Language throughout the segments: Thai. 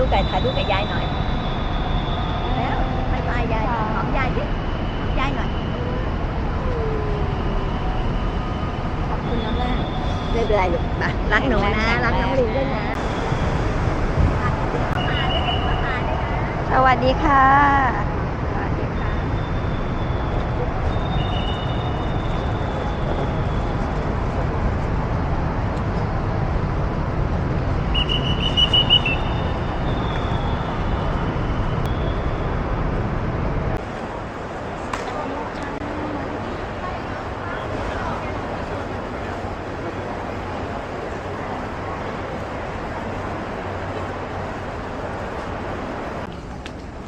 รูปกับถ่ายรูปกับยายหน่อยแล้วบายบายยายหอมยายดิหอมยายหน่อยขอบคุณนะแม่ไม่เป็นไรลูกมารักหนูนะรักน้องลิงด้วยนะสวัสดีค่ะ สวัสดีค่ะ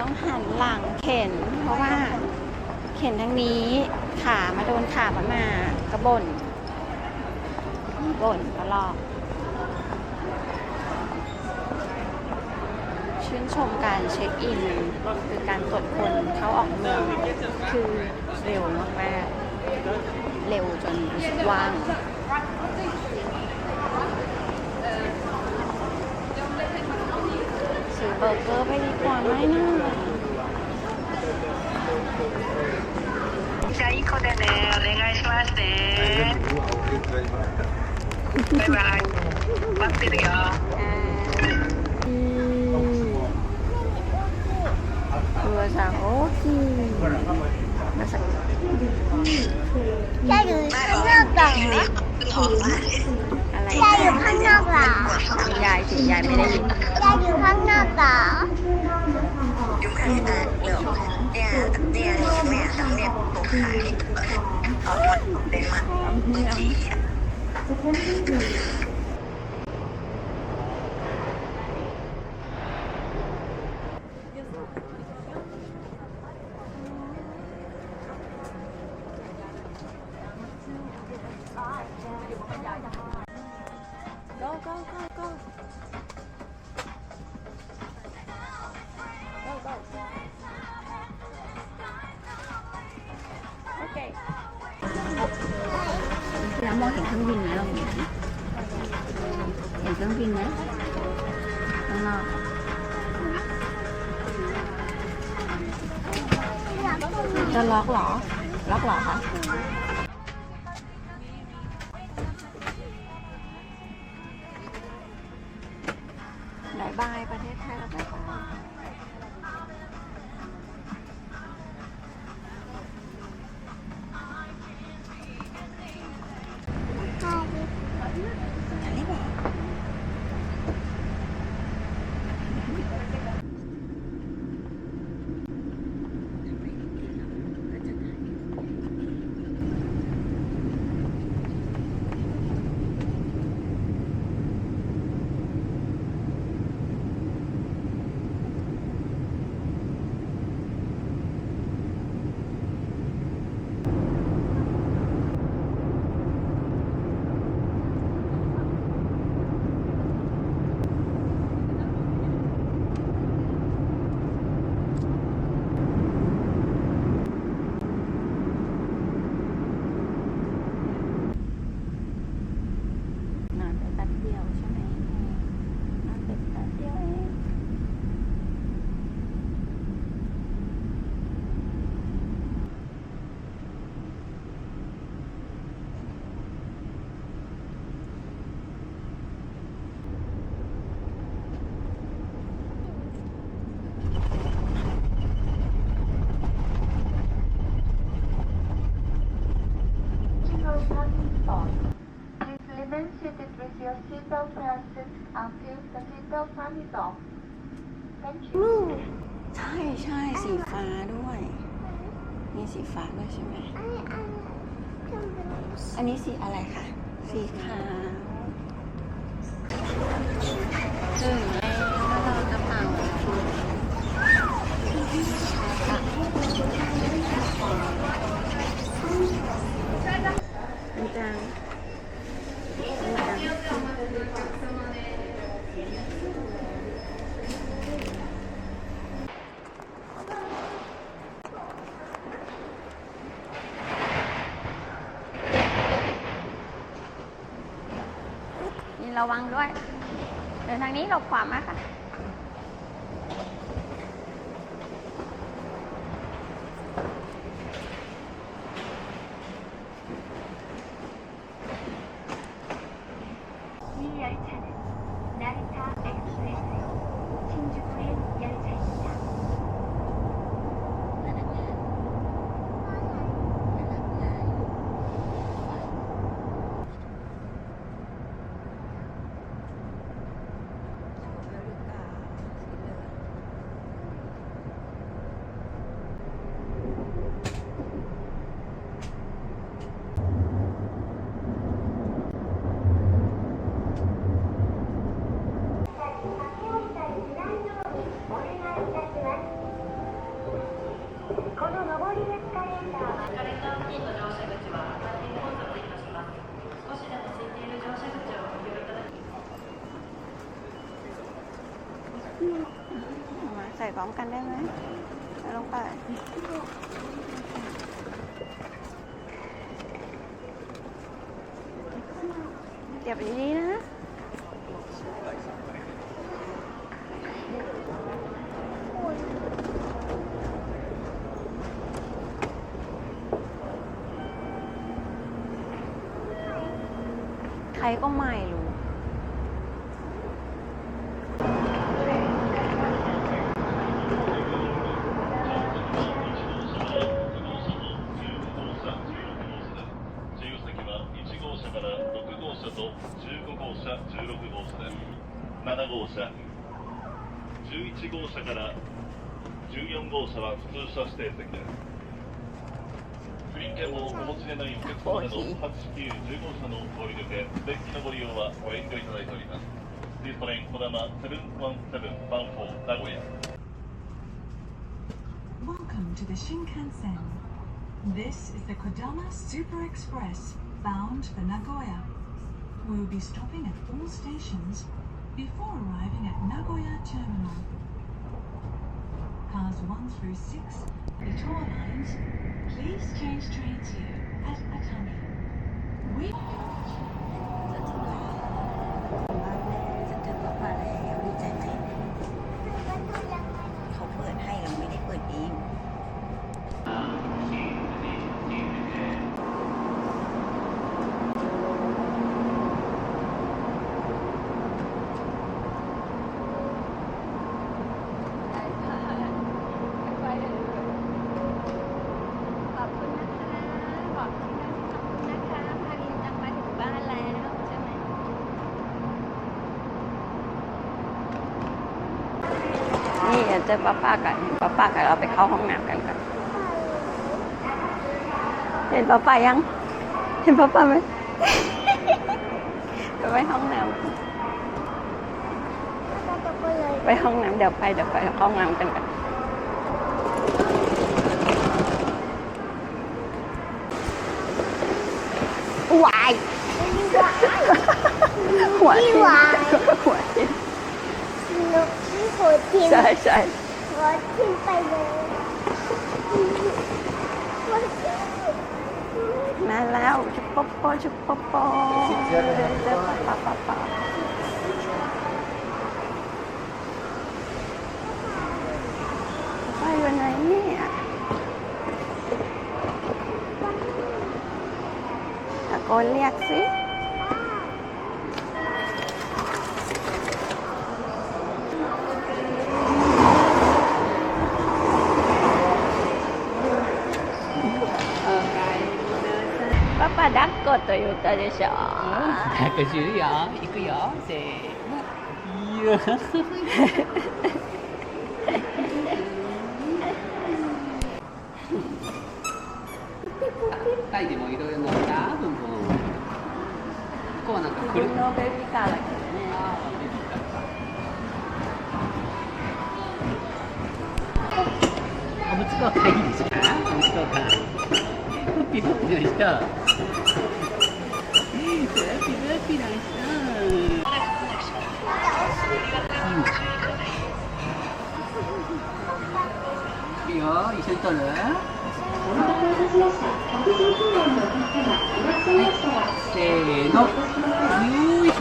ต้องหันหลังเข็น เพราะว่าเข็นทางนี้ขามาโดนขามันมากระบนบ่นตลอดชื่นชมการเช็คอินคือการตรวจคนเขาออกเมืองคือเร็วมากๆเร็วจนรู้สึกว่าง ซื้อ เบอร์เกอร์ไปดีกว่าไหมนะ じゃあ、いい子でね、お願いしますね。バイバイ。待ってるよ。 ตัวสาวโอคีมาสัก ยายอยู่ข้างนอกเหรอ อะไร ยายอยู่ข้างนอกเหรอ คุณยายสิยายไม่ได้ยิน ข้างหน้าตายุงข้างหน้าเหลือเนี่ยเนี่ยเนี่ยเนี่ยปกขายเออเอาหมดเลยมั้งจี แล้วมองเห็นเครื่องบินไหมเราเห็นเห็นเครื่องบินไหมข้างนอกจะล็อกเหรอ ล็อกเหรอคะบายบายประเทศไทยเราบายบายอันนี้บอกนอนไปแป๊บเดียวใช่ไหมนอนไปแป๊บเดียวเอง Please remain seated with your seatbelt fastened until the seatbelt sign is off. Thank you. ใช่ใช่สีฟ้าด้วย มีสีฟ้าด้วยใช่ไหม อันนี้สีอะไรคะ สีขาวถึงแล้วเราจะเป่ามันจังมันจัง นี่ ระวังด้วย เดินทางนี้หลบขวามาค่ะ ส่พร้อมกันได้ไหมเอาลงไปเก็บดีๆนะใครก็ไม่รู้ 号車から14号車は普通車指定席です。グリーン券をお持ちでないお客様など8、9、10号車のご利用で、デッキのご利用はご遠慮いただいております。ディストレイン、こだま717バンフォー、名古屋。Welcome to the Shinkansen. This is the Kodama Super Express bound for Nagoya. We will be stopping at all stations before arriving at Nagoya Terminal. Cars 1 through 6 for the tour lines, please change trains here at Atami. We ดี๋ยวเจอป้าป้ากันเห็นป้าป้ากันเราไปเข้าห้องน้ำกันก่อนเห็นป้าป้ายัง เห็นป้าป้าไหมไปไว้ห้องน้ำไปห้องน้ำเดี๋ยวไปเดี๋ยวไปห้องน้ำกันกันวายหัวทิ่มหัวทิ่ม นกที่หัวทิ่มใช่ใช่หัวทิ่มไปเลยมาแล้วชุบปอปอชุบปอปอเจอปะปะปะปะไปวันไหนเนี่ยตะโกนเรียกสิ こと言ったでしょ。110よいくよせーの。いやタイでもいろいろ乗ったブンブンここはなんか自くる分のベビーカーだけどねおむつ交換いいですかおむつ交換ピプッピッピプッピの happy, happy, nice girl. 이요, 이 센터를. 세노. 유쇼.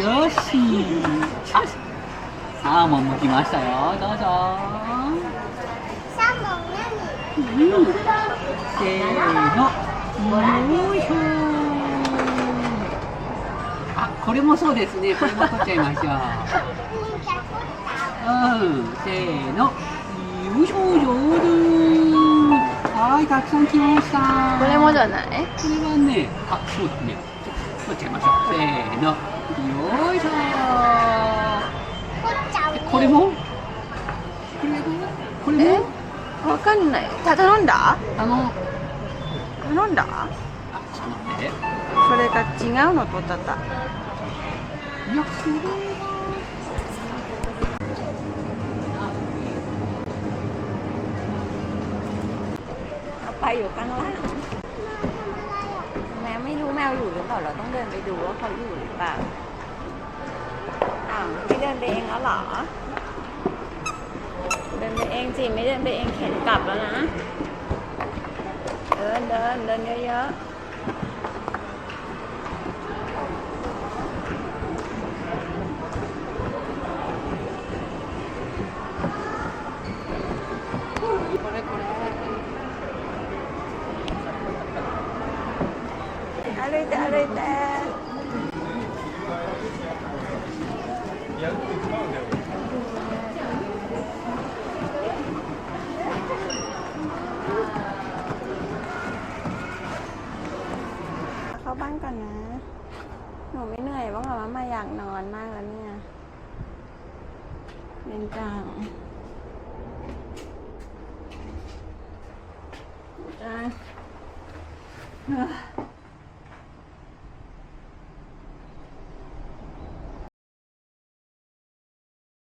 요시. 아, 못 먹기 마셔요. 도저. 쌈 먹나니? 세노. あこれもそうですねこれも取っちゃいましょう うん、せーの。よいしょ、上手。はい、たくさん来ました。これもじゃない？これはね、あ、そうですね。取っちゃいましょう。せーの。よいしょ。これも？これも？これえ？も。わかんないた頼んだ？あの、頼んだそれが違うのとったったいやそれไปอยู่ข้ลางแมวไม่รู้แมวอยู่หรือเปล่าเราต้องเดินไปดูว่าเขาอยู่หรือเปล่าอ้าวไม่เดินไปเองแล้วเหรอเดินไปเองจีไม่เดินไปเองเข็นกลับแล้วนะ เดินเบ้านก่อนนะ หนูไม่เหนื่อยบ้างเหรอว่ามาอยากนอนมากแล้วเนี่ยเล่นจังจ้า